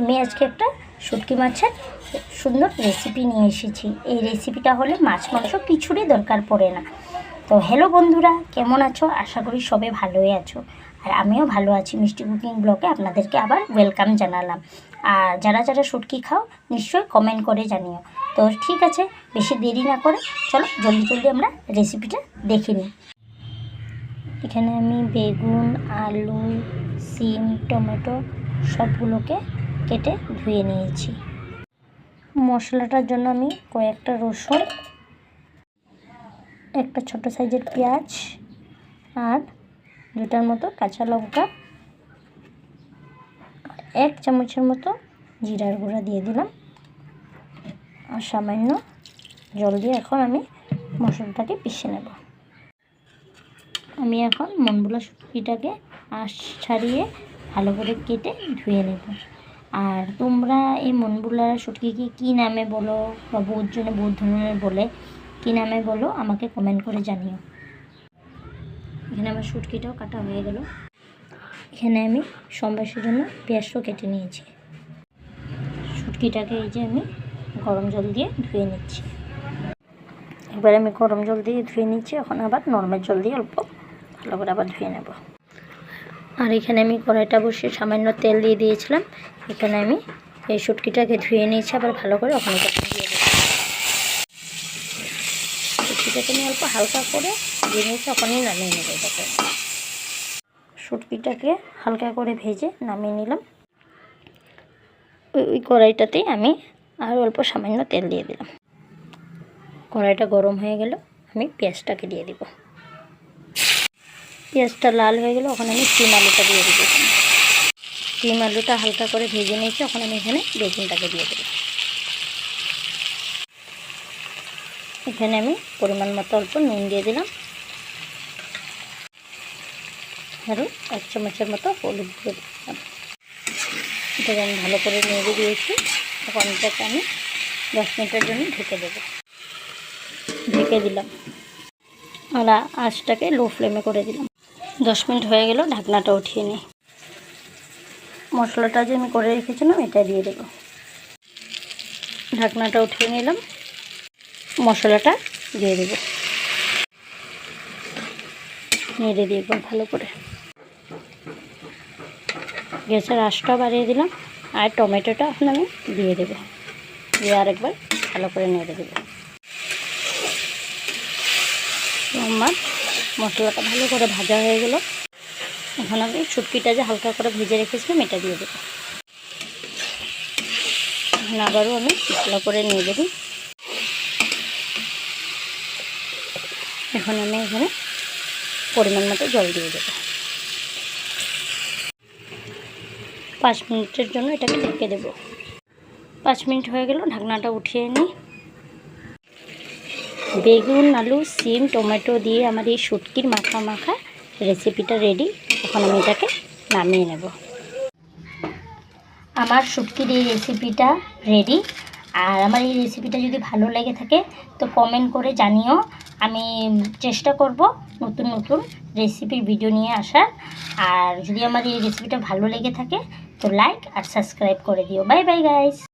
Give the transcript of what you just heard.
আমি আজকে একটা শুটকি মাছের সুন্দর রেসিপি নিয়ে এসেছি। এই রেসিপিটা হলে মাছ, মাংস কিছুরই দরকার পড়ে না। তো হ্যালো বন্ধুরা, কেমন আছো? আশা করি সবে ভালোই আছো। আর আমিও ভালো আছি। মিষ্টি কুকিং ব্লগে আপনাদেরকে আবার ওয়েলকাম জানালাম। আর যারা যারা শুটকি খাও, নিশ্চয়ই কমেন্ট করে জানিও। তো ঠিক আছে, বেশি দেরি না করে চলো, জলদি জলদি আমরা রেসিপিটা দেখে নিই। এখানে আমি বেগুন, আলু, সিম, টমেটো সবগুলোকে কেটে ধুয়ে নিয়েছি। মশলাটার জন্য আমি কয়েকটা রসুন, একটা ছোট সাইজের পেঁয়াজ আর দুটার মতো কাঁচা লঙ্কা এক চামচের মতো জিরার গুঁড়া দিয়ে দিলাম। আর সামান্য জল দিয়ে এখন আমি মশলাটাকে পিষে নেব। আমি এখন মনগুলা শুটকিটাকে আঁশ ছাড়িয়ে ভালো করে কেটে ধুয়ে নেব। আর তোমরা এই মনগুলা শুটকিকে কী নামে বলো? বা বহুত জনে ধরনের বলে, কী নামে বলো? আমাকে কমেন্ট করে জানিও। এখানে আমার শুটকিটাও কাটা হয়ে গেল। এখানে আমি সম্বাসের জন্য পেঁয়াজটাও কেটে নিয়েছি। শুটকিটাকে এই যে আমি গরম জল দিয়ে ধুয়ে নিচ্ছি। এবার আমি গরম জল দিয়ে ধুয়ে নিচ্ছি, এখন আবার নর্মাল জল দিয়ে অল্প ভালো করে আবার ধুয়ে নেব। আর এখানে আমি কড়াইটা বসিয়ে সামান্য তেল দিয়ে দিয়েছিলাম। এখানে আমি এই শুটকিটাকে ধুয়ে নিয়েছি, আবার ভালো করে ওখানে দিয়ে শুটকিটাকে আমি অল্প হালকা করে দিয়ে নিয়েছি ওখানেই নামিয়ে নেব এটাকে। শুটকিটাকে হালকা করে ভেজে নামিয়ে নিলাম। ওই কড়াইটাতেই আমি আর অল্প সামান্য তেল দিয়ে দিলাম। কড়াইটা গরম হয়ে গেল, আমি পেঁয়াজটাকে দিয়ে দিব। পেঁয়াজটা লাল হয়ে গেলে ওখানে আমি সিম আলুটা দিয়ে দিব। সিম আলুটা হালকা করে ভেজে নিয়েছি ওখানে আমি এখানে বেগুনটাকে দিয়ে দেবো। এখানে আমি পরিমাণ মতো অল্প নুন দিয়ে দিলাম। আরও এক চামচের মতো হলুদ দিয়ে দিলাম। এটাকে আমি ভালো করে নেড়ে দিয়েছি। এখন এটাকে আমি দশ মিনিটের জন্য ঢেকে দেবো। ঢেকে দিলাম। আর আঁচটাকে লো ফ্লেমে করে দিলাম। দশ মিনিট হয়ে গেল, ঢাকনাটা উঠিয়ে নিই। মশলাটা যে আমি করে রেখেছিলাম, এটা দিয়ে দেবো। ঢাকনাটা উঠিয়ে নিলাম। মশলাটা দিয়ে দেবো। নেড়ে দিয়ে ভালো করে। গ্যাসের আঁচটা বাড়িয়ে দিলাম, আর টমেটোটা এখন আমি দিয়ে দেবো। দিয়ে আরেকবার ভালো করে নেড়ে দেবো। আমার মশলাটা ভালো করে ভাজা হয়ে গেল। এখন আমি শুটকিটা যে হালকা করে ভেজে রেখেছিলাম, এটা দিয়ে দেবো। এখন আবারও আমি ভালো করে নিয়ে দেবো এখন আমি এখানে পরিমাণ মতো জল দিয়ে দেবো। পাঁচ মিনিটের জন্য এটাকে ঢেকে দেবো। পাঁচ মিনিট হয়ে গেল, ঢাকনাটা উঠিয়ে নিই। বেগুন, আলু, সিম, টমেটো দিয়ে আমার এই শুটকির মাখা মাখা রেসিপিটা রেডি এখন আমি এটাকে নামিয়ে নেব। আমার শুটকির এই রেসিপিটা রেডি আর আমার এই রেসিপিটা যদি ভালো লেগে থাকে, তো কমেন্ট করে জানিও। আমি চেষ্টা করব নতুন নতুন রেসিপির ভিডিও নিয়ে আসার। আর যদি আমার এই রেসিপিটা ভালো লেগে থাকে, তো লাইক আর সাবস্ক্রাইব করে দিও। Bye bye guys